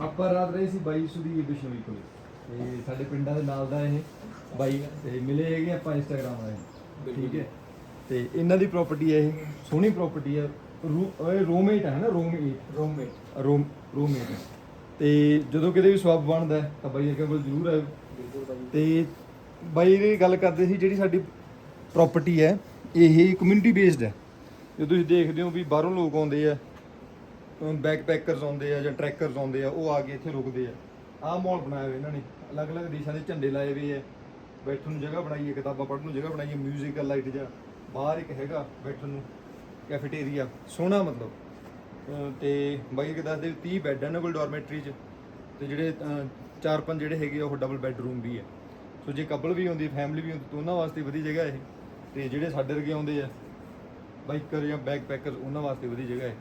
ਆਪਾਂ ਰਾਤ ਰਹੇ ਸੀ ਬਾਈ ਸੁਦੀਪ ਬਿਸ਼ਨੋਈ ਕੋਲੇ। ਤੇ ਸਾਡੇ ਪਿੰਡਾਂ ਦੇ ਨਾਲ ਦਾ ਇਹ ਬਾਈ ਤੇ ਮਿਲੇ ਹੈਗੇ ਆਪਾਂ ਇੰਸਟਾਗ੍ਰਾਮ ਵਾਲੇ। ਠੀਕ ਹੈ? ਤੇ ਇਹਨਾਂ ਦੀ ਪ੍ਰਾਪਰਟੀ ਹੈ ਇਹ ਸੋਹਣੀ ਪ੍ਰਾਪਰਟੀ ਹੈ। ਇਹ ਰੂਮਮੇਟ ਹੈ ਨਾ ਰੂਮਮੇਟ ਰੂਮਮੇਟ ਰੂਮ ਰੂਮਮੇਟ ਤੇ ਜਦੋਂ ਕਿਤੇ ਵੀ ਸਵਾਬ ਬਣਦਾ ਹੈ, ਤਾਂ ਬਾਈ ਅਗੇ ਕੋਲ ਜ਼ਰੂਰ ਆਇਓ। ਤੇ ਬਾਈ ਦੀ ਗੱਲ ਕਰਦੇ ਸੀ ਜਿਹੜੀ ਸਾਡੀ ਪ੍ਰਾਪਰਟੀ ਹੈ ਇਹ ਕਮਿਊਨਿਟੀ ਬੇਸਡ ਹੈ। ਜੇ ਤੁਸੀਂ ਦੇਖਦੇ ਹੋ ਵੀ ਬਾਹਰੋਂ ਲੋਕ ਆਉਂਦੇ ਆ ਬੈਕਪੈਕਰਸ ਆਉਂਦੇ ਆ ਜਾਂ ਟਰੈਕਰਸ ਆਉਂਦੇ ਆ, ਉਹ ਆ ਕੇ ਇੱਥੇ ਰੁਕਦੇ ਆ। ਆਹ ਮਾਹੌਲ ਬਣਾਇਆ ਹੋਇਆ ਇਹਨਾਂ ਨੇ। ਅਲੱਗ-ਅਲੱਗ ਦੇਸ਼ਾਂ ਦੇ ਝੰਡੇ ਲਾਏ ਹੋਏ ਆ। ਬੈਠਣ ਨੂੰ ਜਗ੍ਹਾ ਬਣਾਈ ਹੈ ਕਿਤਾਬਾਂ ਪੜ੍ਹਨ ਨੂੰ ਜਗ੍ਹਾ ਬਣਾਈ ਹੈ ਮਿਊਜ਼ੀਕਲ ਲਾਈਟ ਜਾਂ ਬਾਹਰ ਇੱਕ ਹੈਗਾ ਬੈਠਣ ਨੂੰ ਕੈਫੇਟੇਰੀਆ ਸੋਹਣਾ ਮਤਲਬ। ਅਹ ਤੇ ਬਾਈ ਕਿ ਦੱਸਦੇ 30 ਬੈੱਡ ਆ ਇਹਨਾਂ ਕੋਲ ਡਾਰਮੈਟਰੀ 'ਚ। ਤੇ ਜਿਹੜੇ ਚਾਰ ਪੰਜ ਜਿਹੜੇ ਹੈਗੇ ਆ, ਉਹ ਡਬਲ ਬੈੱਡਰੂਮ ਵੀ ਹੈ ਸੋ ਜੇ ਕਪਲ ਵੀ ਹੁੰਦੀ ਫੈਮਿਲੀ ਵੀ ਹੁੰਦੀ, ਤਾਂ ਉਹਨਾਂ ਵਾਸਤੇ ਵਧੀਆ ਜਗ੍ਹਾ ਇਹ। ਤੇ ਜਿਹੜੇ ਸਾਡੇ ਵਰਗੇ ਆਉਂਦੇ ਆ ਬਾਈਕਰ ਜਾਂ ਬੈਕਪੈਕਰ ਉਹਨਾਂ ਵਾਸਤੇ ਵਧੀਆ ਜਗ੍ਹਾ ਹੈ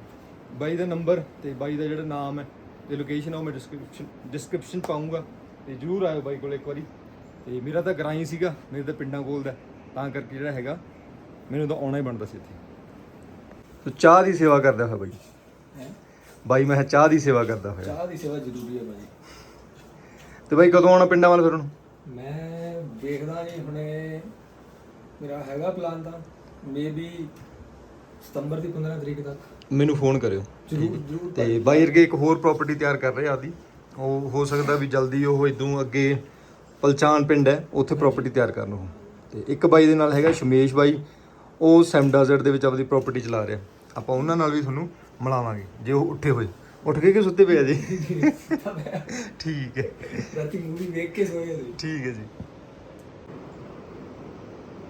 ਬਾਈ ਦਾ ਨੰਬਰ ਤੇ ਬਾਈ ਦਾ ਜਿਹੜਾ ਨਾਮ ਹੈ ਤੇ ਲੋਕੇਸ਼ਨ ਉਹ ਮੈਂ ਡਿਸਕ੍ਰਿਪਸ਼ਨ ਡਿਸਕ੍ਰਿਪਸ਼ਨ ਪਾਉਂਗਾ ਤੇ ਜਰੂਰ ਆਇਓ ਬਾਈ ਕੋਲ ਇੱਕ ਵਾਰੀ। ਤੇ ਮੇਰਾ ਤਾਂ ਗਰਾਈ ਸੀਗਾ ਮੇਰੇ ਤਾਂ ਪਿੰਡਾਂ ਕੋਲ ਦਾ ਤਾਂ ਕਰਕੇ ਜਿਹੜਾ ਹੈਗਾ ਮੈਨੂੰ ਤਾਂ ਆਉਣਾ ਹੀ ਬਣਦਾ ਸੀ ਇੱਥੇ। ਤੇ ਚਾਹ ਦੀ ਸੇਵਾ ਕਰਦਾ ਹੋਇਆ ਬਾਈ। ਹੈ? ਬਾਈ ਮੈਂ ਚਾਹ ਦੀ ਸੇਵਾ ਕਰਦਾ ਹੋਇਆ। ਚਾਹ ਦੀ ਸੇਵਾ ਜ਼ਰੂਰੀ ਹੈ ਭਾਜੀ ਤੇ ਬਾਈ ਕਦੋਂ ਆਉਣਾ ਪਿੰਡਾਂ ਵੱਲ ਫਿਰ ਹੁਣ? ਮੈਂ ਵੇਖਦਾ ਜੀ ਹੁਣੇ ਮੇਰਾ ਹੈਗਾ ਪਲਾਨ ਤਾਂ ਮੇਬੀ ਸਤੰਬਰ ਦੀ 15 ਤਰੀਕ ਤੱਕ। ਮੈਨੂੰ ਫੋਨ ਕਰਿਓ। ਜ਼ਰੂਰ ਜ਼ਰੂਰ ਤੇ ਬਾਈ ਵਰਗੇ ਇੱਕ ਹੋਰ ਪ੍ਰਾਪਰਟੀ ਤਿਆਰ ਕਰ ਰਹੇ ਆ ਆਦੀ। ਉਹ ਹੋ ਸਕਦਾ ਵੀ ਜਲਦੀ ਉਹ ਇਦੋਂ ਅੱਗੇ ਪਲਚਾਨ ਪਿੰਡ ਹੈ ਉੱਥੇ ਪ੍ਰਾਪਰਟੀ ਤਿਆਰ ਕਰਨ ਉਹ। ਤੇ ਇੱਕ ਬਾਈ ਦੇ ਨਾਲ ਹੈਗਾ ਸ਼ਮੇਸ਼ ਬਾਈ ਉਹ ਸੈਮ ਡੈਜ਼ਰਟ ਦੇ ਵਿੱਚ ਆਪਣੀ ਪ੍ਰਾਪਰਟੀ ਚਲਾ ਰਿਹਾ। ਆਪਾਂ ਉਹਨਾਂ ਨਾਲ ਵੀ ਤੁਹਾਨੂੰ ਮਿਲਾਵਾਂਗੇ ਜੇ ਉਹ ਉੱਠੇ ਹੋਏ। ਉੱਠ ਕੇ ਕਿ ਸੁੱਤੇ ਪਏ ਆ ਜੀ? ਠੀਕ ਹੈ। ਰਾਤੀ ਮੂਵੀ ਵੇਖ ਕੇ ਸੋਏ ਸੀ ਠੀਕ ਹੈ ਜੀ।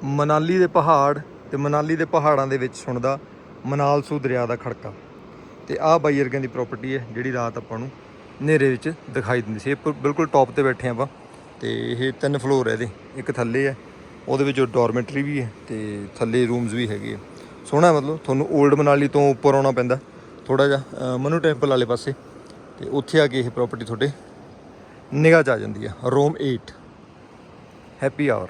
ਮਨਾਲੀ ਦੇ ਪਹਾੜ ਤੇ ਮਨਾਲੀ ਦੇ ਪਹਾੜਾਂ ਦੇ ਵਿੱਚ ਸੁਣਦਾ ਮਨਾਲਸੂ ਦਰਿਆ ਦਾ ਖੜਕਾ। ਤੇ ਆਹ ਬਾਈ ਵਰਗਿਆਂ ਦੀ ਪ੍ਰਾਪਰਟੀ ਹੈ, ਜਿਹੜੀ ਰਾਤ ਆਪਾਂ ਨੂੰ ਹਨੇਰੇ ਵਿੱਚ ਦਿਖਾਈ ਦਿੰਦੀ ਸੀ। ਇਹ ਬਿਲਕੁਲ ਟੌਪ ਤੇ ਬੈਠੇ ਆਪਾਂ। ਤੇ ਇਹ ਤਿੰਨ ਫਲੋਰ ਹੈ ਇਹਦੇ। ਇੱਕ ਥੱਲੇ ਹੈ, ਉਹਦੇ ਵਿੱਚ ਡਾਰਮੈਟਰੀ ਵੀ ਹੈ ਤੇ ਥੱਲੇ ਰੂਮਸ ਵੀ ਹੈਗੇ ਆ। ਸੋਹਣਾ ਮਤਲਬ, ਤੁਹਾਨੂੰ 올ਡ ਮਨਾਲੀ ਤੋਂ ਉੱਪਰ ਆਉਣਾ ਪੈਂਦਾ। ਥੋੜਾ ਜਿਹਾ ਮਨੂ ਟੈਂਪਲ ਵਾਲੇ ਪਾਸੇ। ਤੇ ਉੱਥੇ ਆ ਕੇ ਇਹ ਪ੍ਰਾਪਰਟੀ ਤੁਹਾਡੇ ਨਿਗਾਹ 'ਚ ਆ ਜਾਂਦੀ ਹੈ ਰੋਮ 8 ਹੈਪੀ ਆਵਰ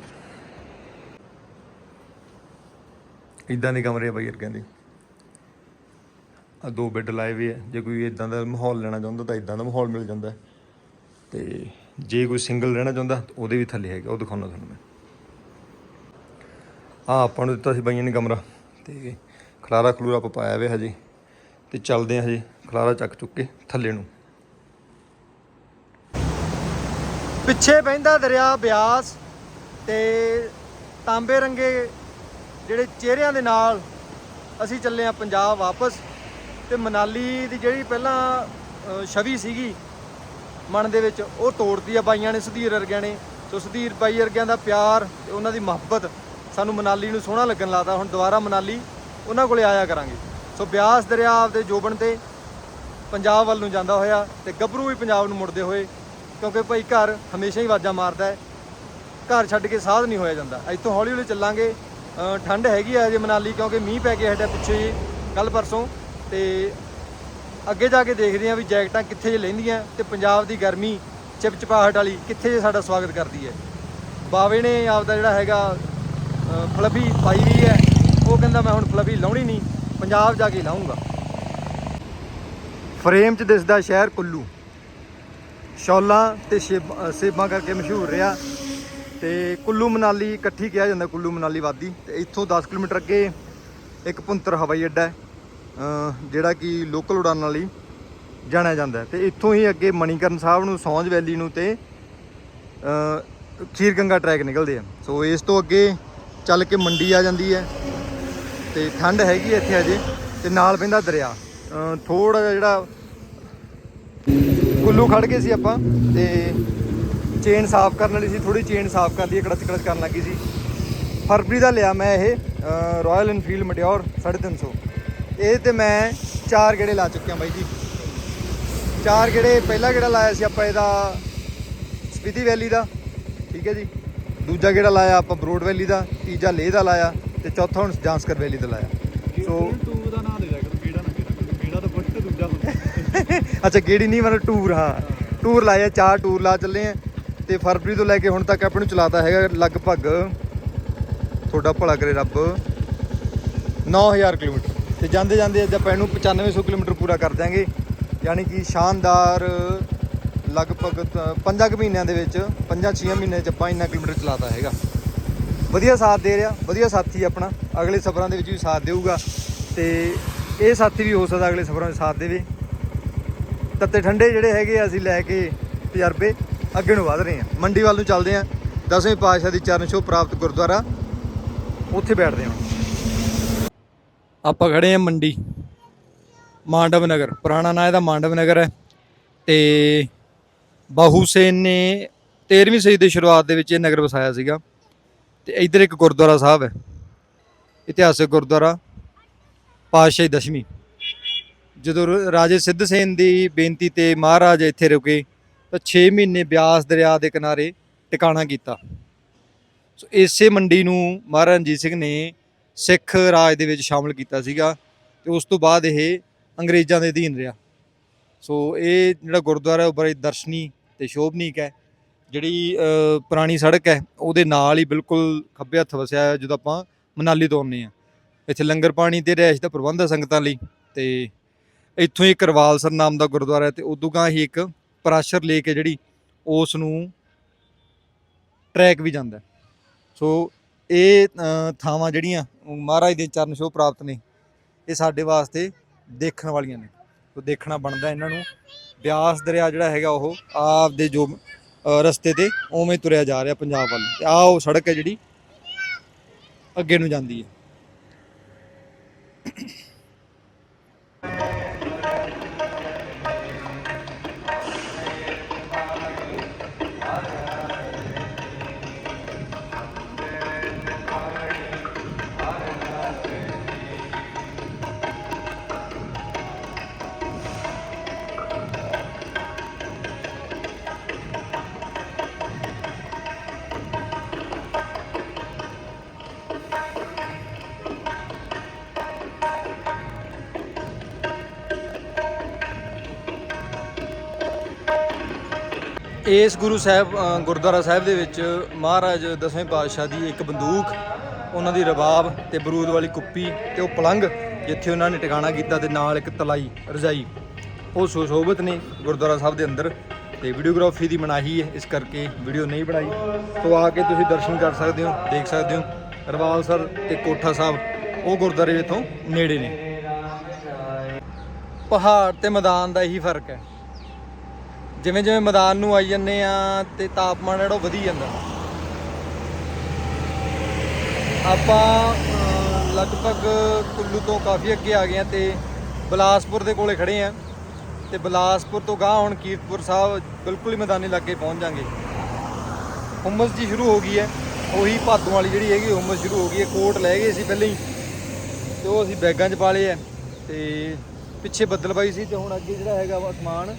ਇਦਾਂ ਦੇ ਕਮਰੇ ਆ ਬਾਈ ਵਰਗਿਆਂ ਦੇ। ਆ ਦੋ ਬੈੱਡ ਲਾਏ ਹੋਏ ਆ। ਜੇ ਕੋਈ ਇਦਾਂ ਦਾ ਮਾਹੌਲ ਲੈਣਾ ਚਾਹੁੰਦਾ ਤਾਂ ਇਦਾਂ ਦਾ ਮਾਹੌਲ ਮਿਲ ਜਾਂਦਾ। ਹੈ। ਤੇ ਜੇ ਕੋਈ ਸਿੰਗਲ ਰਹਿਣਾ ਚਾਹੁੰਦਾ ਤਾਂ ਉਹਦੇ ਵੀ ਥੱਲੇ ਹੈਗਾ, ਉਹ ਦਿਖਾਉਣਾ ਤੁਹਾਨੂੰ ਮੈਂ। ਆ ਆਪਾਂ ਨੂੰ ਦਿੱਤਾ ਸੀ ਬਾਈਆਂ ਨੇ ਕਮਰਾ। ਤੇ ਖਲਾਰਾ ਖਲੂਰਾ ਆਪਾਂ ਪਾਇਆ ਹੋਇਆ ਹਜੇ। ਤੇ ਚੱਲਦੇ ਆ ਹਜੇ। ਖਲਾਰਾ ਚੱਕ ਚੁੱਕ ਕੇ ਥੱਲੇ ਨੂੰ। ਪਿੱਛੇ ਬਹਿੰਦਾ ਦਰਿਆ ਬਿਆਸ ਤੇ ਤਾਂਬੇ ਰੰਗੇ ਜਿਹੜੇ ਚਿਹਰਿਆਂ ਦੇ ਨਾਲ ਅਸੀਂ ਚੱਲੇ ਆ ਪੰਜਾਬ ਵਾਪਸ ਤੇ ਮਨਾਲੀ ਦੀ ਜਿਹੜੀ ਪਹਿਲਾਂ ਛਵੀ ਸੀਗੀ, ਮਨ ਦੇ ਵਿੱਚ ਉਹ ਤੋੜਦੀ ਆ ਬਾਈਆਂ ਨੇ, ਸੁਧੀਰ ਵਰਗਿਆਂ ਨੇ। ਸੋ ਸੁਧੀਰ ਬਾਈ ਵਰਗਿਆਂ ਦਾ ਪਿਆਰ ਤੇ ਉਹਨਾਂ ਦੀ ਮੁਹੱਬਤ ਸਾਨੂੰ ਮਨਾਲੀ ਨੂੰ ਸੋਹਣਾ ਲੱਗਣ ਲਾਤਾ। ਹੁਣ ਦੁਬਾਰਾ ਮਨਾਲੀ ਉਹਨਾਂ ਕੋਲੇ ਆਇਆ ਕਰਾਂਗੇ। ਸੋ ਬਿਆਸ ਦਰਿਆ ਆਪਦੇ ਜੋਬਣ ਤੇ ਪੰਜਾਬ ਵੱਲ ਨੂੰ ਜਾਂਦਾ ਹੋਇਆ ਤੇ ਗੱਭਰੂ ਵੀ ਪੰਜਾਬ ਨੂੰ ਮੁੜਦੇ ਹੋਏ, ਕਿਉਂਕਿ ਭਾਈ ਘਰ ਹਮੇਸ਼ਾ ਹੀ ਆਵਾਜ਼ਾਂ ਮਾਰਦਾ ਹੈ। ਘਰ ਛੱਡ ਕੇ ਸਾਧ ਨਹੀਂ ਹੋਇਆ ਜਾਂਦਾ। ਇੱਥੋਂ ਹੌਲੀ ਹੌਲੀ ਚੱਲਾਂਗੇ। ਠੰਡ ਹੈਗੀ ਆ ਅਜੇ ਮਨਾਲੀ ਕਿਉਂਕਿ ਮੀਂਹ ਪੈ ਕੇ ਹਟਿਆ ਪਿੱਛੇ ਜੀ ਕੱਲ ਪਰਸੋਂ ਤੇ ਅੱਗੇ ਜਾ ਕੇ ਦੇਖਦੇ ਆ ਵੀ ਜੈਕਟਾਂ ਕਿੱਥੇ ਜੇ ਲੈਂਦੀਆਂ ਤੇ ਪੰਜਾਬ ਦੀ ਗਰਮੀ ਚਿਪਚਿਪਾਹਟ ਵਾਲੀ ਕਿੱਥੇ ਜੇ ਸਾਡਾ ਸਵਾਗਤ ਕਰਦੀ ਹੈ। ਬਾਵੇ ਨੇ ਆਪਦਾ ਜਿਹੜਾ ਹੈਗਾ ਅ, ਪਾਈ ਵੀ ਹੈ। ਉਹ ਕਹਿੰਦਾ ਮੈਂ ਹੁਣ ਫਲੱਫੀ ਲਾਉਣੀ ਨਹੀਂ ਪੰਜਾਬ ਜਾ ਕੇ ਲਾਉਂਗਾ ਫਰੇਮ 'ਚ ਦਿਸਦਾ ਸ਼ਹਿਰ ਕੁੱਲੂ। ਸ਼ੌਲਾਂ ਤੇ ਸ਼ੇਬ- ਸੇਬਾਂ ਕਰਕੇ ਮਸ਼ਹੂਰ ਰਿਹਾ। ਤੇ ਕੁੱਲੂ ਮਨਾਲੀ ਇਕੱਠੀ ਕਿਹਾ ਜਾਂਦਾ ਕੁੱਲੂ ਮਨਾਲੀ ਵਾਦੀ। ਤੇ ਇੱਥੋਂ 10 ਕਿਲੋਮੀਟਰ ਅੱਗੇ ਇੱਕ ਪੁੰਤਰ ਹਵਾਈ ਅੱਡਾ ਹੈ ਜਿਹੜਾ ਕਿ ਲੋਕਲ ਉਡਾਨਾਂ ਲਈ ਜਾਣਿਆ ਜਾਂਦਾ ਹੈ। ਤੇ ਇੱਥੋਂ ਹੀ ਅੱਗੇ ਮਣੀਕਰਨ ਸਾਹਿਬ ਨੂੰ ਸੌਂਜ ਵੈਲੀ ਨੂੰ ਤੇ ਅ, ਖੀਰ ਗੰਗਾ ਟਰੈਕ ਨਿਕਲਦੇ ਆ। ਸੋ ਇਸ ਤੋਂ ਅੱਗੇ ਚੱਲ ਕੇ ਮੰਡੀ ਆ ਜਾਂਦੀ ਹੈ ਤੇ ਠੰਡ ਹੈਗੀ ਇੱਥੇ ਅਜੇ ਤੇ ਨਾਲ ਪੈਂਦਾ ਦਰਿਆ। ਥੋੜਾ ਜਿਹਾ ਜਿਹੜਾ ਕੁੱਲੂ ਖੜ ਗਏ ਸੀ ਆਪਾਂ ਤੇ ਚੇਨ ਸਾਫ਼ ਕਰਨ ਵਾਲੀ ਸੀ ਥੋੜੀ ਚੇਨ ਸਾਫ਼ ਕਰ ਲਈ ਕੜਚ ਕੜਚ ਕਰਨ ਲੱਗੀ ਸੀ। ਫਰਵਰੀ ਦਾ ਲਿਆ ਮੈਂ ਇਹ ਰਾਇਲ ਐਨਫੀਲਡ ਮਟਿਓਰ 350 ਇਹ ਤੇ ਮੈਂ ਚਾਰ ਗੇੜੇ ਲਾ ਚੁੱਕਿਆ ਬਾਈ ਜੀ। ਚਾਰ ਗੇੜੇ ਪਹਿਲਾ ਗੇੜਾ ਲਾਇਆ ਸੀ ਆਪਾਂ ਇਹਦਾ ਸਪੀਤੀ ਵੈਲੀ ਦਾ ਠੀਕ ਹੈ ਜੀ। ਦੂਜਾ ਗੇੜਾ ਲਾਇਆ ਆਪਾਂ ਬਰੋਡ ਵੈਲੀ ਦਾ ਤੀਜਾ ਲੇਹ ਦਾ ਲਾਇਆ ਤੇ ਚੌਥਾ ਹੁਣ ਜਾਂਸਕਰ ਵੈਲੀ ਦਾ ਲਾਇਆ। ਸੋ ਟੂ ਦਾ ਨਾਮ ਲੈ ਲਿਆ ਕਰੋ ਕਿਹੜਾ ਨਾ ਕਿਹੜਾ ਕਿਹੜਾ ਤਾਂ ਫਸਟ ਦੂਜਾ ਹੁੰਦਾ ਅੱਛਾ ਗੇੜੀ ਨਹੀਂ ਮਤਲਬ ਟੂਰ ਹਾਂ। ਟੂਰ ਲਾਇਆ ਚਾਰ ਟੂਰ ਲਾ ਚੱਲੇ ਆ। ਤੇ ਫਰਵਰੀ ਤੋਂ ਲੈ ਕੇ ਹੁਣ ਤੱਕ ਆਪਾਂ ਨੂੰ ਚਲਾਤਾ ਹੈਗਾ ਲਗਭਗ ਤੁਹਾਡਾ ਭਲਾ ਕਰੇ ਰੱਬ 9000 ਕਿਲੋਮੀਟਰ। ਤੇ ਜਾਂਦੇ ਜਾਂਦੇ ਅੱਜ ਆਪਾਂ ਇਹਨੂੰ 9500 ਕਿਲੋਮੀਟਰ ਪੂਰਾ ਕਰ ਦਿਆਂਗੇ। ਯਾਨੀ ਕਿ ਸ਼ਾਨਦਾਰ ਲਗਭਗ ਤ- ਪੰਜਾਂ ਕੁ ਮਹੀਨਿਆਂ ਦੇ ਵਿੱਚ, ਪੰਜਾਂ 6 ਮਹੀਨਿਆਂ 'ਚ ਆਪਾਂ ਇੰਨਾ ਕਿਲੋਮੀਟਰ ਚਲਾਤਾ ਹੈਗਾ। ਵਧੀਆ ਸਾਥ ਦੇ ਰਿਹਾ, ਵਧੀਆ ਸਾਥੀ ਆਪਣਾ, ਅਗਲੇ ਸਫ਼ਰਾਂ ਦੇ ਵਿੱਚ ਵੀ ਸਾਥ ਦੇਊਗਾ। ਤੇ ਇਹ ਸਾਥੀ ਵੀ ਹੋ ਸਕਦਾ ਅਗਲੇ ਸਫ਼ਰਾਂ 'ਚ ਸਾਥ ਦੇਵੇ। ਤੱਤੇ ਠੰਡੇ ਜਿਹੜੇ ਹੈਗੇ ਅਸੀਂ ਲੈ ਕੇ ਤਜਰਬੇ। ਅੱਗੇ ਨੂੰ ਵਧ ਰਹੇ ਹਾਂ। ਮੰਡੀ ਵੱਲ ਨੂੰ ਚੱਲਦੇ ਹਾਂ। ਦਸਵੇਂ ਪਾਤਸ਼ਾਹ ਦੀ ਚਰਨ ਛੋਹ ਪ੍ਰਾਪਤ ਗੁਰਦੁਆਰਾ। ਉੱਥੇ ਬੈਠਦੇ ਹਾਂ। ਆਪਾਂ ਖੜੇ ਹਾਂ ਮੰਡੀ। ਮਾਂਡਵ ਨਗਰ। ਪੁਰਾਣਾ ਨਾਂ ਇਹਦਾ ਮਾਂਡਵ ਨਗਰ ਹੈ। ਤੇ ਬਾਹੂ ਸੇਨ ਨੇ 13ਵੀਂ ਸਦੀ ਦੀ ਸ਼ੁਰੂਆਤ ਦੇ ਵਿੱਚ ਇਹ ਨਗਰ ਵਸਾਇਆ ਸੀਗਾ। ਤੇ ਇੱਧਰ ਇੱਕ ਗੁਰਦੁਆਰਾ ਸਾਹਿਬ ਹੈ। ਇਤਿਹਾਸਕ ਗੁਰਦੁਆਰਾ। ਪਾਤਸ਼ਾਹੀ ਦਸ਼ਮੀ। ਜਦੋਂ ਰ- ਰਾਜੇ ਸਿੱਧ ਸੇਨ ਦੀ ਬੇਨਤੀ ਤੇ ਮਹਾਰਾਜ ਇੱਥੇ ਰੁਕੇ ਤਾਂ 6 ਮਹੀਨੇ ਬਿਆਸ ਦਰਿਆ ਦੇ ਕਿਨਾਰੇ ਟਿਕਾਣਾ ਕੀਤਾ। ਸੋ ਇਸੇ ਮੰਡੀ ਨੂੰ ਮਹਾਰਾਜਾ ਰਣਜੀਤ ਸਿੰਘ ਨੇ ਸਿੱਖ ਰਾਜ ਦੇ ਵਿੱਚ ਸ਼ਾਮਲ ਕੀਤਾ ਸੀਗਾ ਤੇ ਉਸ ਤੋਂ ਬਾਅਦ ਇਹ ਅੰਗਰੇਜ਼ਾਂ ਦੇ ਅਧੀਨ ਰਿਹਾ। ਸੋ ਇਹ ਜਿਹੜਾ ਗੁਰਦੁਆਰਾ ਉਹ ਬੜੀ ਦਰਸ਼ਨੀ ਤੇ ਸ਼ੋਭਨੀਕ ਹੈ। ਜਿਹੜੀ ਪੁਰਾਣੀ ਸੜਕ ਹੈ, ਉਹਦੇ ਨਾਲ ਹੀ ਬਿਲਕੁਲ ਖੱਬੇ ਹੱਥ ਵਸਿਆ ਜਦੋਂ ਆਪਾਂ ਮਨਾਲੀ ਤੋਂ ਆਉਂਦੇ ਆ ਇੱਥੇ ਲੰਗਰ ਪਾਣੀ ਤੇ ਰਹਿਸ਼ ਦਾ ਪ੍ਰਬੰਧ ਹੈ ਸੰਗਤਾਂ ਲਈ ਤੇ ਇੱਥੋਂ ਹੀ ਕਰਵਾਲ ਸਰ ਨਾਮ ਦਾ ਗੁਰਦੁਆਰਾ ਹੈ ਤੇ ਉਦੋਂ ਗਾਂ ਹੀ ਇੱਕ ਪ੍ਰੈਸ਼ਰ ਲੈ ਕੇ ਜਿਹੜੀ ਉਸ ਨੂੰ ਟਰੈਕ ਵੀ ਜਾਂਦਾ ਸੋ ਇਹ ਥਾਵਾਂ ਜਿਹੜੀਆਂ ਮਹਾਰਾਜ ਦੇ ਚਰਨ ਛੋਹ ਪ੍ਰਾਪਤ ਨੇ, ਇਹ ਸਾਡੇ ਵਾਸਤੇ ਦੇਖਣ ਵਾਲੀਆਂ ਨੇ। ਸੋ ਦੇਖਣਾ ਬਣਦਾ ਇਹਨਾਂ ਨੂੰ। ਬਿਆਸ ਦਰਿਆ ਜਿਹੜਾ ਹੈਗਾ ਉਹ ਆਪ ਦੇ ਜੋ ਰਸਤੇ ਤੇ ਉਵੇਂ ਤੁਰਿਆ ਜਾ ਰਿਹਾ ਪੰਜਾਬ ਵੱਲ। ਤੇ ਆਹ ਉਹ ਸੜਕ ਹੈ ਜਿਹੜੀ ਅੱਗੇ ਨੂੰ ਜਾਂਦੀ ਹੈ। ਇਸ ਗੁਰੂ ਸਾਹਿਬ ਅ, ਗੁਰਦੁਆਰਾ ਸਾਹਿਬ ਦੇ ਵਿੱਚ ਮਹਾਰਾਜ ਦਸਵੇਂ ਪਾਤਸ਼ਾਹ ਦੀ ਇੱਕ ਬੰਦੂਕ ਉਹਨਾਂ ਦੀ ਰਬਾਬ ਤੇ ਬਰੂਦ ਵਾਲੀ ਕੁੱਪੀ ਤੇ ਉਹ ਪਲੰਗ ਜਿੱਥੇ ਉਹਨਾਂ ਨੇ ਟਿਕਾਣਾ ਕੀਤਾ ਤੇ ਨਾਲ ਇੱਕ ਤਲਾਈ ਰਜਾਈ। ਉਹ ਸੁਸ਼ੋਭਿਤ ਨੇ ਗੁਰਦੁਆਰਾ ਸਾਹਿਬ ਦੇ ਅੰਦਰ ਤੇ ਵੀਡੀਓਗ੍ਰਾਫੀ ਦੀ ਮਨਾਹੀ ਹੈ। ਇਸ ਕਰਕੇ ਵੀਡੀਓ ਨਹੀਂ ਬਣਾਈ। ਸੋ ਆ ਕੇ ਤੁਸੀਂ ਦਰਸ਼ਨ ਕਰ ਸਕਦੇ ਹੋ ਦੇਖ ਸਕਦੇ ਹੋ। ਰਵਾਲ ਸਰ ਤੇ ਕੋਠਾ ਸਾਹਿਬ ਉਹ ਗੁਰਦੁਆਰੇ ਇਥੋਂ ਨੇੜੇ ਨੇ। ਪਹਾੜ ਤੇ ਮੈਦਾਨ ਦਾ ਇਹੀ ਫ਼ਰਕ ਹੈ। ਜਿਵੇਂ ਜਿਵੇਂ ਮੈਦਾਨ ਨੂੰ ਆਈ ਜੰਨੇ ਆ ਤੇ ਤਾਪਮਾਨ ਜਿਹੜਾ ਉਹ ਵਧੀ ਜਾਂਦਾ। ਆਪਾਂ ਲਗਭਗ ਕੁੱਲੂ ਤੋਂ ਕਾਫੀ ਅੱਗੇ ਆ ਗਏ ਆ ਤੇ ਬਲਾਸਪੁਰ ਦੇ ਕੋਲੇ ਖੜੇ ਆ ਤੇ ਬਲਾਸਪੁਰ ਤੋਂ ਗਾਂ ਹੁਣ ਕੀਰਤਪੁਰ ਸਾਹਿਬ ਬਿਲਕੁਲ ਹੀ ਮੈਦਾਨੀ ਇਲਾਕੇ ਪਹੁੰਚ ਜਾਾਂਗੇ। ਹੁਮਸ ਜੀ ਸ਼ੁਰੂ ਹੋ ਗਈ ਹੈ, ਉਹੀ ਭਾਦੋਂ ਵਾਲੀ ਜਿਹੜੀ ਹੈਗੀ ਹੁਮਸ ਸ਼ੁਰੂ ਹੋ ਗਈ ਹੈ, ਕੋਟ ਲੈ ਗਏ ਸੀ ਪਹਿਲਾਂ ਹੀ ਤੇ ਉਹ ਅਸੀਂ ਬੈਗਾਂ 'ਚ ਪਾ ਲਏ ਆ ਤੇ ਪਿੱਛੇ ਬੱਦਲਬਾਈ ਸੀ ਤੇ ਹੁਣ ਅੱਗੇ ਜਿਹੜਾ ਹੈਗਾ ਵਾ ਅਸਮਾਨ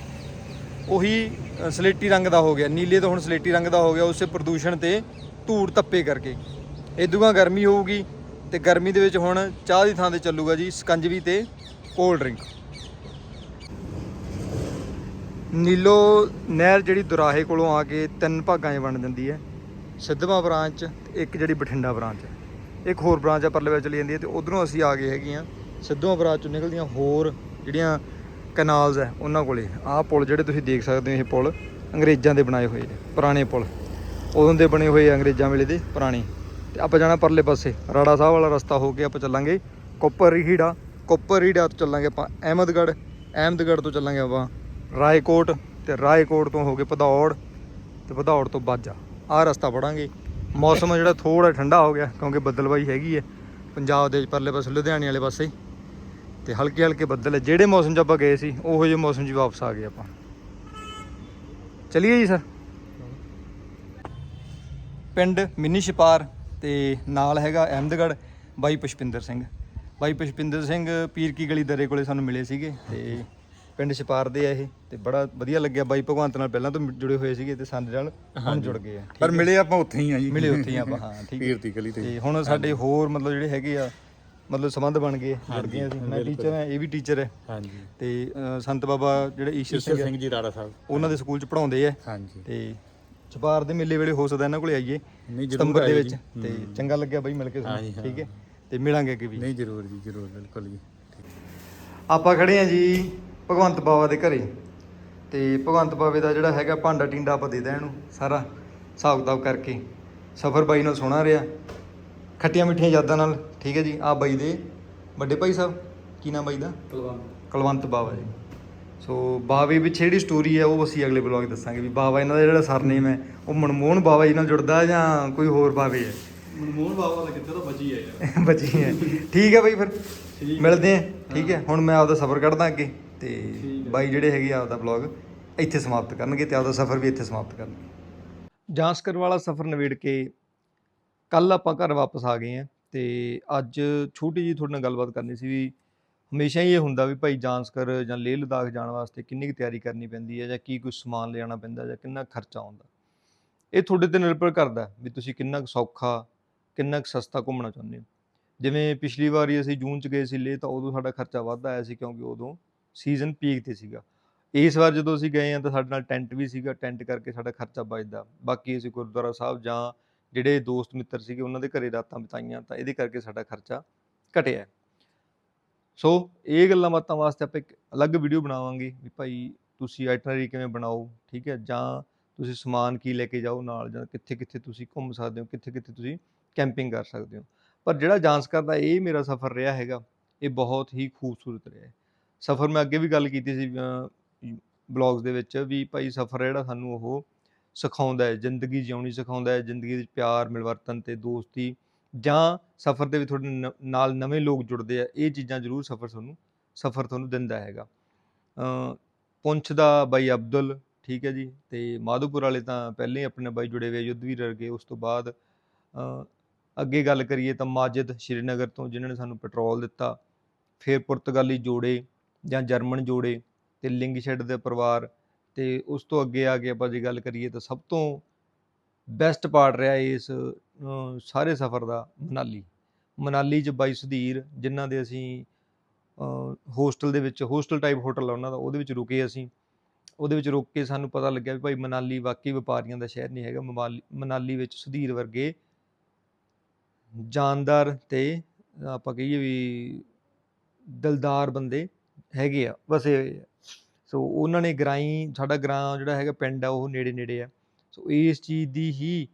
ਉਹੀ ਸਲੇਟੀ ਰੰਗ ਦਾ ਹੋ ਗਿਆ। ਨੀਲੇ ਤੋਂ ਹੁਣ ਸਲੇਟੀ ਰੰਗ ਦਾ ਹੋ ਗਿਆ, ਉਸੇ ਪ੍ਰਦੂਸ਼ਣ ਤੇ ਧੂੜ ਧੱਪੇ ਕਰਕੇ। ਇਦੂਗਾ ਗਰਮੀ ਹੋਊਗੀ ਤੇ ਗਰਮੀ ਦੇ ਵਿੱਚ ਹੁਣ ਚਾਹ ਦੀ ਥਾਂ ਤੇ ਚੱਲੂਗਾ ਜੀ, ਸਕੰਜਵੀ ਤੇ ਕੋਲਡ ਡਰਿੰਕ ਨੀਲੋ ਨਹਿਰ ਜਿਹੜੀ ਦੁਰਾਹੇ ਕੋਲੋਂ ਆ ਕੇ ਤਿੰਨ ਭਾਗਾਂ 'ਚ ਵੰਡ ਜਾਂਦੀ ਹੈ। ਸਿੱਧਵਾਂ ਬ੍ਰਾਂਚ ਤੇ ਇੱਕ ਜਿਹੜੀ ਬਠਿੰਡਾ ਬ੍ਰਾਂਚ ਹੈ। ਇੱਕ ਹੋਰ ਬ੍ਰਾਂਚ ਆ, ਪਰਲੇ ਵਿੱਚ ਚਲੀ ਜਾਂਦੀ ਹੈ ਤੇ ਉਧਰੋਂ ਅਸੀਂ ਆ ਗਏ ਹੈਗੇ ਆ ਸਿੱਧਵਾਂ ਬ੍ਰਾਂਚ ਚੋਂ ਨਿਕਲਦੀਆਂ ਹੋਰ ਜਿਹੜੀਆਂ ਕਨਾਲਸ ਹੈ ਉਹਨਾਂ ਕੋਲੇ। ਆਹ ਪੁਲ ਜਿਹੜੇ ਤੁਸੀਂ ਦੇਖ ਸਕਦੇ ਹੋ ਇਹ ਪੁਲ ਅੰਗਰੇਜ਼ਾਂ ਦੇ ਬਣਾਏ ਹੋਏ ਨੇ, ਪੁਰਾਣੇ ਪੁਲ। ਉਦੋਂ ਦੇ ਬਣੇ ਹੋਏ ਅੰਗਰੇਜ਼ਾਂ ਵੇਲੇ ਦੇ ਪੁਰਾਣੇ। ਤੇ ਆਪਾਂ ਜਾਣਾ ਪਰਲੇ ਪਾਸੇ, ਰਾੜਾ ਸਾਹਿਬ ਵਾਲਾ ਰਸਤਾ ਹੋ ਕੇ ਆਪਾਂ ਚੱਲਾਂਗੇ ਕੋਪਰ ਹੀੜਾ। ਕੋਪਰ ਹੀੜਾ ਤੋਂ ਚੱਲਾਂਗੇ ਆਪਾਂ ਅਹਿਮਦਗੜ੍ਹ ਅਹਿਮਦਗੜ੍ਹ ਤੋਂ ਚੱਲਾਂਗੇ ਆਪਾਂ ਰਾਏਕੋਟ ਤੇ ਰਾਏਕੋਟ ਤੋਂ ਹੋ ਕੇ ਭਦੌੜ ਤੇ ਭਦੌੜ ਤੋਂ ਬਾਜਾ। ਆਹ ਰਸਤਾ ਫੜਾਂਗੇ ਮੌਸਮ ਜਿਹੜਾ ਥੋੜਾ ਠੰਡਾ ਹੋ ਗਿਆ ਕਿਉਂਕਿ ਬੱਦਲਬਾਈ ਹੈਗੀ ਹੈ। ਪੰਜਾਬ ਦੇ ਪਰਲੇ ਪਾਸੇ, ਲੁਧਿਆਣੇ ਵਾਲੇ ਪਾਸੇ। ਤੇ ਹਲਕੇ ਹਲਕੇ ਬੱਦਲ ਹੈ। ਜਿਹੜੇ ਮੌਸਮ 'ਚ ਆਪਾਂ ਗਏ ਸੀ ਉਹੋ ਜਿਹੇ ਮੌਸਮ 'ਚ ਵਾਪਸ ਆ ਗਏ ਆਪਾਂ। ਚਲਿਏ ਜੀ ਸਰ। ਪਿੰਡ ਮਿੰਨੀ ਛਪਾਰ ਤੇ ਨਾਲ ਹੈਗਾ ਅਹਿਮਦਗੜ੍ਹ ਬਾਈ ਪੁਸ਼ਪਿੰਦਰ ਸਿੰਘ। ਬਾਈ ਪੁਸ਼ਪਿੰਦਰ ਸਿੰਘ ਪੀਰ ਕੀ ਗਲੀ ਦਰੇ ਕੋਲੇ ਸਾਨੂੰ ਮਿਲੇ ਸੀਗੇ ਤੇ ਪਿੰਡ ਛਪਾਰ ਦੇ ਆ ਇਹ ਤੇ ਬੜਾ ਵਧੀਆ ਲੱਗਿਆ। ਬਾਈ ਭਗਵੰਤ ਨਾਲ ਪਹਿਲਾਂ ਤੋਂ ਜੁੜੇ ਹੋਏ ਸੀਗੇ ਤੇ ਸਾਡੇ ਨਾਲ ਹੁਣ ਜੁੜ ਗਏ ਆ। ਪਰ। ਮਿਲੇ ਆਪਾਂ ਉੱਥੇ ਹੀ ਆ ਜੀ। ਮਿਲੇ ਉੱਥੇ ਹੀ ਆਪਾਂ ਹਾਂ ਠੀਕ ਹੈ। ਕੀਰਤੀ ਗਲੀ ਤੇ। ਹੁਣ ਸਾਡੇ ਹੋਰ ਮਤਲਬ ਜਿਹੜੇ ਹੈਗੇ ਆ ਮਤਲਬ ਸੰਬੰਧ ਬਣ ਗਏ ਜੁੜ ਗਏ ਅਸੀਂ ਮੈਂ ਟੀਚਰ ਹਾਂ ਇਹ ਵੀ ਟੀਚਰ ਹੈ। ਹਾਂਜੀ। ਤੇ ਅ, ਸੰਤ ਬਾਬਾ ਜਿਹੜੇ ਈਸ਼ਰ ਸਿੰਘ ਸਿੰਘ ਜੀ ਰਾੜਾ ਸਾਹਿਬ। ਉਹਨਾਂ ਦੇ ਸਕੂਲ ਚ ਪੜਾਉਂਦੇ ਆ। ਹਾਂਜੀ। ਤੇ ਛਪਾਰ ਦੇ ਮੇਲੇ ਵੇਲੇ ਹੋ ਸਕਦਾ ਇਹਨਾਂ ਕੋਲੇ ਆਈਏ। ਨਹੀਂ ਜ਼ਰੂਰ ਸਤੰਬਰ ਦੇ ਆਇਓ ਵਿੱਚ। ਜੀ। ਤੇ ਚੰਗਾ ਲੱਗਿਆ ਬਾਈ ਮਿਲ ਕੇ ਹਾਂਜੀ, ਤੁਹਾਨੂੰ ਹਾਂ। ਠੀਕ ਹੈ? ਤੇ ਮਿਲਾਂਗੇ ਅੱਗੇ ਵੀ। ਨਹੀਂ ਜ਼ਰੂਰ ਜੀ ਜ਼ਰੂਰ ਬਿਲਕੁਲ ਜੀ। ਆਪਾਂ ਖੜੇ ਆ ਜੀ ਭਗਵੰਤ ਬਾਬਾ ਦੇ ਘਰੇ। ਤੇ ਭਗਵੰਤ ਬਾਵੇ ਦਾ ਜਿਹੜਾ ਹੈਗਾ ਭਾਂਡਾ ਟਿੰਡਾ ਆਪਾਂ ਦੇ ਦਾਂ ਇਹਨੂੰ ਸਾਰਾ ਹਿਸਾਬ ਕਿਤਾਬ ਕਰਕੇ। ਸਫ਼ਰ ਬਾਈ ਨਾਲ ਸੋਹਣਾ ਰਿਹਾ। ਖੱਟੀਆਂ ਮਿੱਠੀਆਂ ਯਾਦਾਂ ਨਾਲ ਠੀਕ ਹੈ ਜੀ ਆ ਬਾਈ ਦੇ ਵੱਡੇ ਭਾਈ ਸਾਹਿਬ ਕੀ ਨਾਮ ਬਾਈ ਦਾ? ਕੁਲਵੰਤ। ਬਾਵਾ ਜੀ। ਸੋ ਬਾਵੇ ਪਿੱਛੇ ਜਿਹੜੀ ਸਟੋਰੀ ਹੈ ਉਹ ਅਸੀਂ ਅਗਲੇ ਬਲੌਗ ਦੱਸਾਂਗੇ ਵੀ ਬਾਵਾ ਇਹਨਾਂ ਦਾ ਜਿਹੜਾ ਸਰਨੇਮ ਹੈ ਉਹ ਮਨਮੋਹਨ ਬਾਵਾ ਜੀ ਨਾਲ ਜੁੜਦਾ ਜਾਂ ਕੋਈ ਹੋਰ ਬਾਵੇ ਹੈ? ਮਨਮੋਹਨ ਬਾਬਾ ਦਾ ਕਿੱਥੇ ਤਾਂ ਬਚੀ ਹੈ ਯਾਰ। ਬਚੀ ਹੈ। ਠੀਕ ਹੈ ਬਾਈ ਫਿਰ ਠੀਕ। ਮਿਲਦੇ ਆ ਠੀਕ ਹੈ ਹੁਣ ਮੈਂ ਆਪਦਾ ਸਫ਼ਰ ਕੱਢਦਾ ਅੱਗੇ ਤੇ ਹੈ। ਬਾਈ ਜਿਹੜੇ ਹੈਗੇ ਆ ਆਪਦਾ ਬਲੌਗ ਇੱਥੇ ਸਮਾਪਤ ਕਰਨਗੇ ਤੇ ਆਪਦਾ ਸਫ਼ਰ ਵੀ ਇੱਥੇ ਸਮਾਪਤ ਕਰਨਗੇ। ਜਾਂਸਕਰ ਵਾਲਾ ਸਫ਼ਰ ਨਿਬੇੜ ਕੇ ਕੱਲ ਆਪਾਂ ਘਰ ਵਾਪਸ ਆ ਗਏ ਆ ਤੇ ਅੱਜ ਛੋਟੀ ਜੀ ਤੁਹਾਡੇ ਨਾਲ ਗੱਲਬਾਤ ਕਰਨੀ ਸੀ ਵੀ ਹਮੇਸ਼ਾ ਹੀ ਇਹ ਹੁੰਦਾ ਵੀ ਭਾਈ ਜਾਂਸਕਰ ਜਾਂ ਲੇਹ ਲਦਾਖ ਜਾਣ ਵਾਸਤੇ ਕਿੰਨੀ ਕੁ ਤਿਆਰੀ ਕਰਨੀ ਪੈਂਦੀ ਹੈ ਜਾਂ ਕੀ ਕੁਝ ਸਮਾਨ ਲਿਆਉਣਾ ਪੈਂਦਾ ਜਾਂ ਕਿੰਨਾ ਖਰਚਾ ਆਉਂਦਾ। ਇਹ ਤੁਹਾਡੇ ਤੇ ਨਿਰਭਰ ਕਰਦਾ ਵੀ ਤੁਸੀਂ ਕਿੰਨਾ ਕੁ ਸੌਖਾ, ਕਿੰਨਾ ਕੁ ਸਸਤਾ ਘੁੰਮਣਾ ਚਾਹੁੰਦੇ ਹੋ। ਜਿਵੇਂ ਪਿਛਲੀ ਵਾਰੀ ਅਸੀਂ ਜੂਨ ਚ ਗਏ ਸੀ ਲੇਹ ਤਾਂ ਉਦੋਂ ਸਾਡਾ ਖਰਚਾ ਵੱਧ ਆਇਆ ਸੀ ਕਿਉਂਕਿ ਉਦੋਂ ਸੀਜ਼ਨ ਪੀਕ ਤੇ ਸੀਗਾ। ਇਸ ਵਾਰ ਜਦੋਂ ਅਸੀਂ ਗਏ ਆ ਤਾਂ ਸਾਡੇ ਨਾਲ ਟੈਂਟ ਵੀ ਸੀਗਾ, ਟੈਂਟ ਕਰਕੇ ਸਾਡਾ ਖਰਚਾ ਬਚਦਾ। ਬਾਕੀ ਅਸੀਂ ਗੁਰਦੁਆਰਾ ਸਾਹਿਬ ਜਾਂ ਜਿਹੜੇ ਦੋਸਤ ਮਿੱਤਰ ਸੀਗੇ ਉਹਨਾਂ ਦੇ ਘਰੇ ਰਾਤਾਂ ਬਿਤਾਈਆਂ ਤਾਂ ਇਹਦੇ ਕਰਕੇ ਸਾਡਾ ਖਰਚਾ ਘਟਿਆ। ਸੋ ਇਹ ਗੱਲਾਂ ਬਾਤਾਂ ਵਾਸਤੇ ਆਪਾਂ ਇੱਕ ਅਲੱਗ ਵੀਡੀਓ ਬਣਾਵਾਂਗੇ ਵੀ ਭਾਈ ਤੁਸੀਂ ਆਈਟਨਰੀ ਕਿਵੇਂ ਬਣਾਓ, ਠੀਕ ਹੈ? ਜਾਂ ਤੁਸੀਂ ਸਮਾਨ ਕੀ ਲੈ ਕੇ ਜਾਓ ਨਾਲ ਜਾਂ ਕਿੱਥੇ ਕਿੱਥੇ ਤੁਸੀਂ ਘੁੰਮ ਸਕਦੇ ਹੋ ਕਿੱਥੇ ਕਿੱਥੇ ਤੁਸੀਂ ਕੈਂਪਿੰਗ ਕਰ ਸਕਦੇ ਹੋ। ਪਰ ਜਿਹੜਾ ਜਾਂਸਕਰ ਦਾ ਇਹ ਮੇਰਾ ਸਫ਼ਰ ਰਿਹਾ ਹੈਗਾ, ਇਹ ਬਹੁਤ ਹੀ ਖੂਬਸੂਰਤ ਰਿਹਾ ਹੈ। ਸਫ਼ਰ ਮੈਂ ਅੱਗੇ ਵੀ ਗੱਲ ਕੀਤੀ ਸੀ ਬਲੌਗਸ ਦੇ ਵਿੱਚ ਵੀ ਭਾਈ ਸਫ਼ਰ ਜਿਹੜਾ ਸਾਨੂੰ ਉਹ ਸਿਖਾਉਂਦਾ ਹੈ, ਜ਼ਿੰਦਗੀ ਜਿਉਣੀ ਸਿਖਾਉਂਦਾ ਹੈ, ਜ਼ਿੰਦਗੀ ਵਿੱਚ ਪਿਆਰ, ਮਿਲਵਰਤਨ ਤੇ ਦੋਸਤੀ ਜਾਂ ਸਫ਼ਰ ਦੇ ਵਿੱਚ ਤੁਹਾਡੇ ਨ- ਨਾਲ ਨਵੇਂ ਲੋਕ ਜੁੜਦੇ ਆ, ਇਹ ਚੀਜ਼ਾਂ ਜ਼ਰੂਰ ਸਫ਼ਰ ਤੁਹਾਨੂੰ ਸਫ਼ਰ ਤੁਹਾਨੂੰ ਦਿੰਦਾ ਹੈਗਾ। ਪੁੰਛ ਦਾ ਬਾਈ ਅਬਦੁਲ, ਠੀਕ ਹੈ ਜੀ, ਤੇ ਮਾਧੋਪੁਰ ਵਾਲੇ ਤਾਂ ਪਹਿਲੇ ਹੀ ਆਪਣੇ ਬਾਈ ਜੁੜੇ ਹੋਏ ਯੁੱਧਵੀਰ ਵਰਗੇ ਉਸ ਤੋਂ ਬਾਅਦ ਅੱਗੇ ਗੱਲ ਕਰੀਏ ਤਾਂ ਮਾਜਿਦ ਸ਼੍ਰੀਨਗਰ ਤੋਂ, ਜਿਨ੍ਹਾਂ ਨੇ ਸਾਨੂੰ ਪੈਟਰੋਲ ਦਿੱਤਾ, ਫਿਰ ਪੁਰਤਗਾਲੀ ਜੋੜੇ ਜਾਂ ਜਰਮਨ ਜੋੜੇ ਤੇ ਲਿੰਗਸ਼ੈਡ ਦੇ ਪਰਿਵਾਰ ਤੇ ਉਸ ਤੋਂ ਅੱਗੇ ਆ ਕੇ ਆਪਾਂ ਜੇ ਗੱਲ ਕਰੀਏ ਤਾਂ ਸਭ ਤੋਂ ਬੈਸਟ ਪਾਰਟ ਰਿਹਾ ਇਸ ਸਾਰੇ ਸਫ਼ਰ ਦਾ, ਮਨਾਲੀ। ਮਨਾਲੀ 'ਚ ਬਾਈ ਸੁਧੀਰ, ਜਿਨ੍ਹਾਂ ਦੇ ਅਸੀਂ ਹੋਸਟਲ ਦੇ ਵਿੱਚ ਹੋਸਟਲ ਟਾਈਪ ਹੋਟਲ ਆ ਉਹਨਾਂ ਦਾ, ਉਹਦੇ ਵਿੱਚ ਰੁਕੇ ਅਸੀਂ। ਉਹਦੇ ਵਿੱਚ ਰੁਕ ਕੇ ਸਾਨੂੰ ਪਤਾ ਲੱਗਿਆ ਵੀ ਭਾਈ ਮਨਾਲੀ ਵਾਕਈ ਵਪਾਰੀਆਂ ਦਾ ਸ਼ਹਿਰ ਨਹੀਂ ਹੈਗਾ। ਮਨਾਲੀ ਮਨਾਲੀ ਵਿੱਚ ਸੁਧੀਰ ਵਰਗੇ ਜਾਨਦਾਰ ਤੇ ਆਪਾਂ ਕਹੀਏ ਵੀ ਦਿਲਦਾਰ ਬੰਦੇ ਹੈਗੇ ਆ, ਵਸੇ ਹੋਏ ਆ। ਸੋ ਉਹਨਾਂ ਨੇ ਗਰਾਈ, ਸਾਡਾ ਗ੍ਰਾਂ ਜਿਹੜਾ ਹੈਗਾ ਪਿੰਡ ਆ, ਉਹ ਨੇੜੇ ਨੇੜੇ ਆ। ਸੋ ਇਸ ਚੀਜ਼ ਦੀ ਹੀ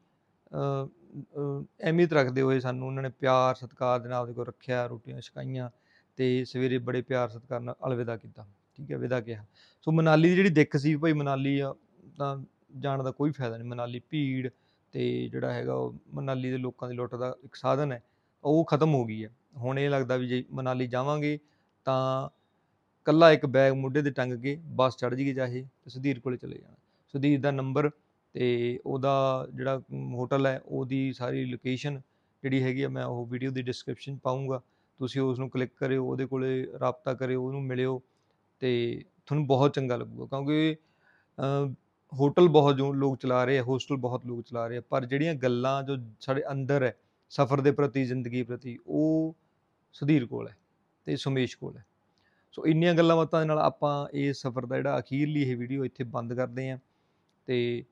ਅਹਿਮੀਅਤ ਰੱਖਦੇ ਹੋਏ ਸਾਨੂੰ ਉਹਨਾਂ ਨੇ ਪਿਆਰ ਸਤਿਕਾਰ ਦੇ ਨਾਲ ਉਹਦੇ ਕੋਲ ਰੱਖਿਆ, ਰੋਟੀਆਂ ਛਕਾਈਆਂ ਤੇ ਸਵੇਰੇ ਬੜੇ ਪਿਆਰ ਸਤਿਕਾਰ ਨਾਲ ਅਲਵਿਦਾ ਕੀਤਾ। ਠੀਕ ਹੈ, ਵਿਦਾ ਕਿਹਾ। ਸੋ ਮਨਾਲੀ ਦੀ ਜਿਹੜੀ ਦਿੱਖ ਸੀ ਭਾਈ ਮਨਾਲੀ ਆ, ਤਾਂ ਜਾਣ ਦਾ ਕੋਈ ਫਾਇਦਾ ਨਹੀਂ। ਮਨਾਲੀ ਭੀੜ ਤੇ ਜਿਹੜਾ ਹੈਗਾ ਉਹ ਮਨਾਲੀ ਦੇ ਲੋਕਾਂ ਦੀ ਲੁੱਟ ਦਾ ਇੱਕ ਸਾਧਨ ਹੈ, ਉਹ ਖਤਮ ਹੋ ਗਈ ਹੈ। ਹੁਣ ਇਹ ਲੱਗਦਾ ਵੀ ਜੇ ਮਨਾਲੀ ਜਾਵਾਂਗੇ, ਤਾਂ ਕੱਲਾ ਇੱਕ ਬੈਗ ਮੋਢੇ ਤੇ ਟੰਗ ਕੇ ਬੱਸ ਚੜ੍ਹ ਜੀਏ ਚਾਹੇ ਤੇ ਸੁਧੀਰ ਕੋਲੇ ਚਲੇ ਜਾਣਾ। ਸੁਧੀਰ ਦਾ ਨੰਬਰ ਤੇ ਉਹਦਾ ਜਿਹੜਾ ਹੋਟਲ ਹੈ, ਉਹਦੀ ਸਾਰੀ ਲੋਕੇਸ਼ਨ ਜਿਹੜੀ ਹੈਗੀ ਆ, ਮੈਂ ਉਹ ਵੀਡੀਓ ਦੀ ਡਿਸਕ੍ਰਿਪਸ਼ਨ ਪਾਉਂਗਾ ਤੁਸੀਂ ਉਸ ਨੂੰ ਕਲਿੱਕ ਕਰਿਓ, ਉਹਦੇ ਕੋਲੇ ਰਾਬਤਾ ਕਰਿਓ, ਉਹਨੂੰ ਮਿਲਿਓ ਤੇ ਤੁਹਾਨੂੰ ਬਹੁਤ ਚੰਗਾ ਲੱਗੂਗਾ। ਕਿਉਂਕਿ ਹੋਟਲ ਬਹੁਤ ਜੋ ਲੋਕ ਚਲਾ ਰਹੇ ਆ ਹੋਸਟਲ ਬਹੁਤ ਲੋਕ ਚਲਾ ਰਹੇ ਆ, ਪਰ ਜਿਹੜੀਆਂ ਗੱਲਾਂ ਜੋ ਸਾਡੇ ਅੰਦਰ ਹੈ, ਸਫ਼ਰ ਦੇ ਪ੍ਰਤੀ, ਜ਼ਿੰਦਗੀ ਪ੍ਰਤੀ, ਉਹ ਸੁਧੀਰ ਕੋਲ ਹੈ ਤੇ ਸੁਮੇਸ਼ ਕੋਲ ਹੈ। ਸੋ ਇੰਨੀਆਂ ਗੱਲਾਂ ਬਾਤਾਂ ਦੇ ਨਾਲ ਆਪਾਂ ਇਸ ਸਫ਼ਰ ਦਾ ਜਿਹੜਾ ਅਖੀਰਲੀ ਇਹ ਵੀਡੀਓ ਇੱਥੇ ਬੰਦ ਕਰਦੇ ਹਾਂ ਤੇ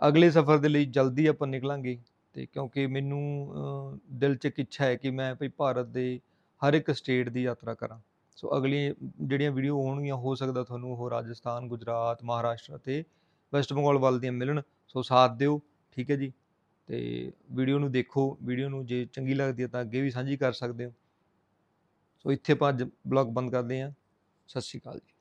ਅਗਲੇ ਸਫ਼ਰ ਦੇ ਲਈ ਜਲਦੀ ਆਪਾਂ ਨਿਕਲਾਂਗੇ ਤੇ ਕਿਉਂਕਿ ਮੈਨੂੰ ਦਿਲ 'ਚ ਇੱਕ ਇੱਛਾ ਹੈ ਕਿ ਮੈਂ ਭਈ ਭਾਰਤ ਦੇ ਹਰ ਇੱਕ ਸਟੇਟ ਦੀ ਯਾਤਰਾ ਕਰਾਂ। ਸੋ ਅਗਲੀ ਜਿਹੜੀਆਂ ਵੀਡੀਓ ਹੋਣਗੀਆਂ, ਹੋ ਸਕਦਾ ਤੁਹਾਨੂੰ ਉਹ ਰਾਜਸਥਾਨ, ਗੁਜਰਾਤ, ਮਹਾਰਾਸ਼ਟਰ ਅਤੇ ਵੈਸਟ ਬੰਗਾਲ ਵੱਲ ਦੀਆਂ ਮਿਲਣ। ਸੋ ਸਾਥ ਦਿਓ, ਠੀਕ ਹੈ ਜੀ? ਤੇ ਵੀਡੀਓ ਨੂੰ ਦੇਖੋ ਵੀਡੀਓ ਨੂੰ ਜੇ ਚੰਗੀ ਲੱਗਦੀ ਹੈ ਤਾਂ ਅੱਗੇ ਵੀ ਸਾਂਝੀ ਕਰ ਸਕਦੇ ਹੋ। ਸੋ ਇੱਥੇ ਆਪਾਂ ਅੱਜ ਬਲੌਗ ਬੰਦ ਕਰਦੇ ਹਾਂ। ਸਤਿ ਸ਼੍ਰੀ ਅਕਾਲ ਜੀ।